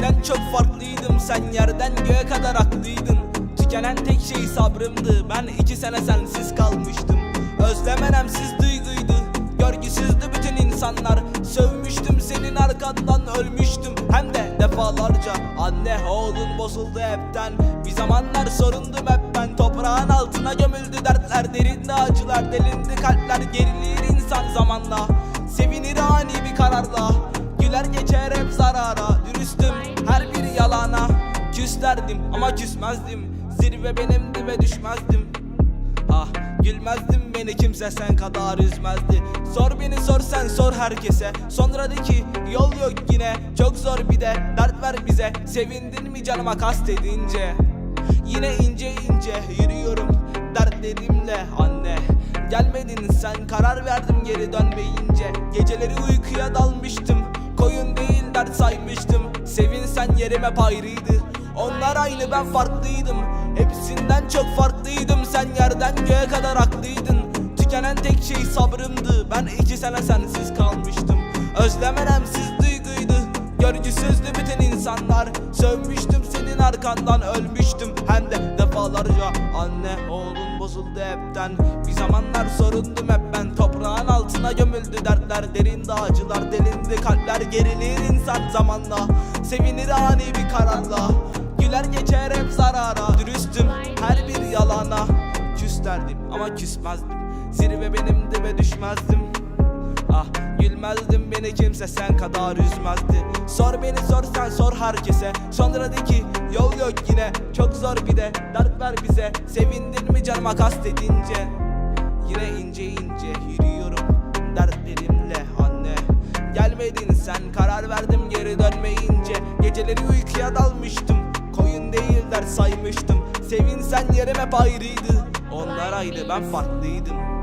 Hepsinden çok farklıydım sen yerden göğe kadar haklıydın. Tükenen tek şey sabrımdı ben iki sene sensiz kalmıştım. Özlem önemsiz duyguydu Görgüsüzdü bütün insanlar. Sövmüştüm senin arkandan ölmüştüm. Hem de defalarca. Anne oğlun bozuldu hepten. Bir zamanlar sorundum hep ben Toprağın altına gömüldü dertler. Derinde acılar delindi kalpler Gerilir insan zamanla. Sevinir ani bir kararla. Güler geçer hep zarara Küslerdim ama küsmezdim. Zirve benimdi ve düşmezdim. Ah gülmezdim beni kimse sen kadar üzmezdi. Sor beni sor sen sor herkese. Sonra de ki yol yok yine Çok zor bir de. Dert ver bize. Sevindin mi canıma kastedince? Yine ince ince yürüyorum dertlerimle anne. Gelmedin sen karar verdim geri dönmeyince. Geceleri uykuya dalmıştım Koyun değil dert saymıştım. Sevin sen yerim hep ayrıydı Onlar aynı ben farklıydım. Hepsinden çok farklıydım. Sen yerden göğe kadar haklıydın. Tükenen tek şey sabrımdı. Ben iki sene sensiz kalmıştım. Özlem önemsiz duyguydu. Görgüsüzdü bütün insanlar. Sövmüştüm senin arkandan ölmüştüm. Hem de defalarca. Anne oğlun bozuldu hepten. Bir zamanlar sorundum hep ben. Toprağın altına gömüldü dertler. Derinde acılar delindi. Kalpler Gerilir insan zamanla. Sevinir ani bir kararla Güler geçer hep zarara. Dürüstüm her bir yalana. Küs derdim ama küsmezdim. Zirve benimdi ve düşmezdim. Ah gülmezdim beni kimse sen kadar üzmezdi. Sor beni sor sen sor herkese. Sonra de ki yol yok yine. Çok zor bir de dert ver bize. Sevindin mi canıma kastedince? Yine ince ince yürüyorum dertlerimle anne. Gelmedin sen karar verdim geri dönmeyince. Geceleri uykuya dalmıştım Dert saymıştım. Sevin sen yerim hep ayrıydı Onlar ayrı ben farklıydım